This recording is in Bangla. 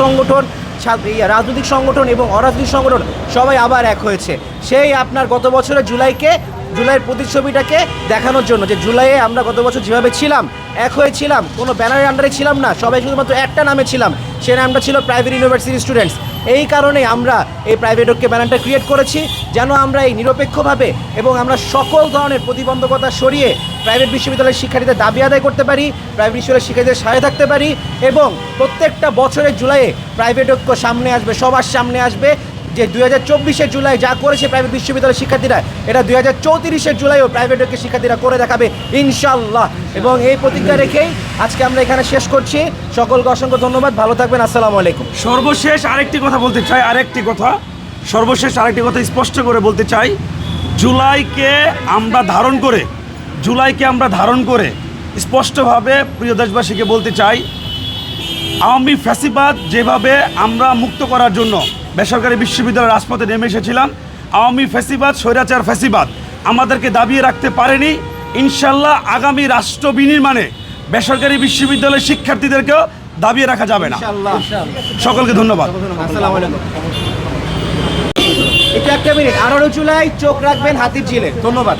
সংগঠন রাজনৈতিক সংগঠন এবং অরাজনৈতিক সংগঠন সবাই আবার এক হয়েছে। সেই আপনার গত বছরের জুলাইকে, জুলাইয়ের প্রতিচ্ছবিটাকে দেখানোর জন্য যে জুলাইয়ে আমরা গত বছর যেভাবে ছিলাম, এক হয়েছিলাম কোনো ব্যানারের আন্ডারে ছিলাম না, সবাই শুধুমাত্র একটা নামে ছিলাম, সে নামটা ছিল প্রাইভেট ইউনিভার্সিটি স্টুডেন্টস এই কারণে আমরা এই প্রাইভেট ঐক্য ব্যানারটা ক্রিয়েট করেছি, যেন আমরা এই নিরপেক্ষভাবে এবং আমরা সকল ধরনের প্রতিবন্ধকতা সরিয়ে প্রাইভেট বিশ্ববিদ্যালয়ের শিক্ষার্থীদের দাবি আদায় করতে পারি প্রাইভেট বিশ্ববিদ্যালয়ের শিক্ষার্থীদের সাথে থাকতে পারি এবং প্রত্যেকটা বছরের জুলাইয়ে প্রাইভেট ঐক্য সামনে আসবে, সবার সামনে আসবে। যে দুই হাজার চব্বিশের জুলাই যা করেছে প্রাইভেট বিশ্ববিদ্যালয়ের শিক্ষার্থীরা, এটা দুই হাজার চৌত্রিশের জুলাইও প্রাইভেট ঐক্যের শিক্ষার্থীরা করে দেখাবে ইনশাল্লাহ এবং এই প্রতিজ্ঞা রেখেই আজকে আমরা এখানে শেষ করছি। সকলকে অসংখ্য ধন্যবাদ, ভালো থাকবেন, আসসালামু আলাইকুম। সর্বশেষ আরেকটি কথা বলতে চাই, আরেকটি কথা। সর্বশেষ আরেকটি কথা স্পষ্ট করে বলতে চাই, জুলাইকে আমরা ধারণ করে, জুলাইকে আমরা ধারণ করে স্পষ্টভাবে প্রিয় দেশবাসীকে বলতে চাই আওয়ামী ফ্যাসিবাদ যেভাবে আমরা মুক্ত করার জন্য বেসরকারি বিশ্ববিদ্যালয়ের রাজপথে নেমে এসেছিলাম আওয়ামী ফ্যাসিবাদ স্বৈরাচার ফ্যাসিবাদ আমাদেরকে দাবিয়ে রাখতে পারেনি। ইনশাল্লাহ আগামী রাষ্ট্র বিনির্মাণে বেসরকারি বিশ্ববিদ্যালয়ের শিক্ষার্থীদেরকেও দাবিয়ে রাখা যাবে না। সকলকে ধন্যবাদ। এটা একটা মিনিট আঠারো জুলাই চোখ রাখবেন হাতির ঝিলে। ধন্যবাদ।